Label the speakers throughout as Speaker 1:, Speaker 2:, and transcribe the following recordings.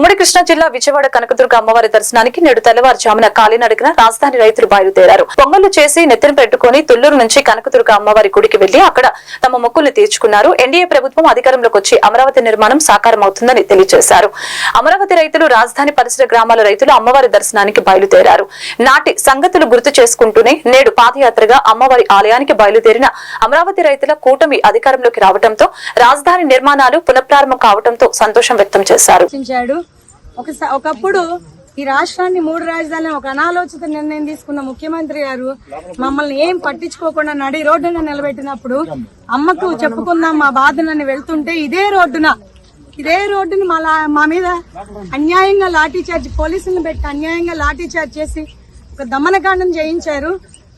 Speaker 1: ఉమ్మడి కృష్ణా జిల్లా విజయవాడ కనకదుర్గ అమ్మవారి దర్శనానికి నేడు తెల్లవారుజామున కాలినడకన రాజధాని రైతులు బయలుదేరారు. పొంగళ్ళు చేసి నెత్తిన పెట్టుకుని తుళ్ళూరు నుంచి కనకదుర్గ అమ్మవారి గుడికి వెళ్ళి అక్కడ తమ మొక్కులు తీర్చుకున్నారు. ఎన్డీఏ ప్రభుత్వం అధికారంలోకి వచ్చి అమరావతి నిర్మాణం సాకారమవుతుందని తెలియజేశారు. అమరావతి రైతులు రాజధాని పరిసర గ్రామాల రైతులు అమ్మవారి దర్శనానికి బయలుదేరారు. నాటి సంగతులు గుర్తు చేసుకుంటూనే నేడు పాదయాత్రగా అమ్మవారి ఆలయానికి బయలుదేరిన అమరావతి రైతుల కూటమి అధికారంలోకి రావడంతో రాజధాని నిర్మాణాలు పునఃప్రారంభం కావడంతో సంతోషం వ్యక్తం చేశారు.
Speaker 2: ఒకసారి ఒకప్పుడు ఈ రాష్ట్రాన్ని మూడు రాజధానులు ఒక అనాలోచిత నిర్ణయం తీసుకున్న ముఖ్యమంత్రి గారు మమ్మల్ని ఏం పట్టించుకోకుండా నడి రోడ్డున నిలబెట్టినప్పుడు అమ్మకు చెప్పుకుందాం మా బాధనని వెళ్తుంటే ఇదే రోడ్డున ఇదే రోడ్డుని మా మా మీద అన్యాయంగా లాఠీ చార్జ్ పోలీసులను పెట్టి అన్యాయంగా లాఠీ చార్జ్ చేసి ఒక దమనకాండం చేయించారు.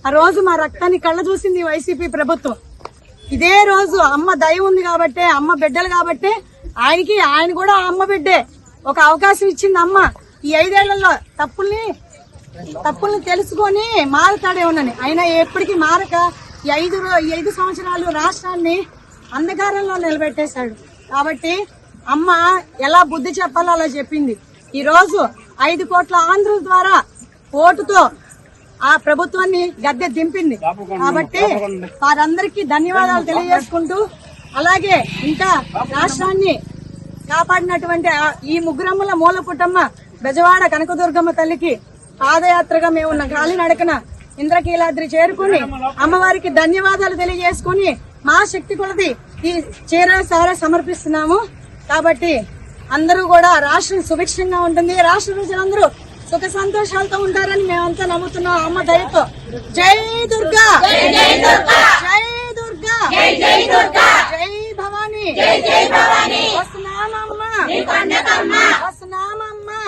Speaker 2: ఆ రోజు మా రక్తాన్ని కళ్ళ చూసింది వైసీపీ ప్రభుత్వం. ఇదే రోజు అమ్మ దయ ఉంది కాబట్టే అమ్మ బిడ్డలు కాబట్టే ఆయనకి ఆయన కూడా అమ్మ బిడ్డే. ఒక అవకాశం ఇచ్చింది అమ్మ ఈ ఐదేళ్ళలో తప్పుల్ని తప్పుల్ని తెలుసుకొని మారుతాడే ఉన్నని అయినా ఎప్పటికీ మారక ఈ ఐదు ఈ ఐదు సంవత్సరాలు రాష్ట్రాన్ని అంధకారంలో నిలబెట్టేశాడు. కాబట్టి అమ్మ ఎలా బుద్ధి చెప్పాలో అలా చెప్పింది. ఈ రోజు ఐదు కోట్ల ఆంధ్రుల ద్వారా ఓటుతో ఆ ప్రభుత్వాన్ని గద్దె దింపింది. కాబట్టి వారందరికీ ధన్యవాదాలు తెలియజేసుకుంటూ అలాగే ఇంకా రాష్ట్రాన్ని కాపాడినటువంటి ఈ ముగ్గురమ్మల మూల పుట్టమ్మ బెజవాడ కనకదుర్గమ్మ తల్లికి పాదయాత్రగా మేము గాలి నడకన ఇంద్రకీలాద్రి చేరుకుని అమ్మవారికి ధన్యవాదాలు తెలియజేసుకుని మా శక్తి కొలది ఈ చీర సార సమర్పిస్తున్నాము. కాబట్టి అందరూ కూడా రాష్ట్రం సుభిక్షంగా ఉంటుంది. రాష్ట్ర ప్రజలందరూ సుఖ సంతోషాలతో ఉంటారని మేమంతా నమ్ముతున్నాం. అమ్మ దయతో. జై దుర్గా! జై దుర్గా! జై దుర్గా! జై వస్తున్నామమ్మా వస్తున్నామమ్మా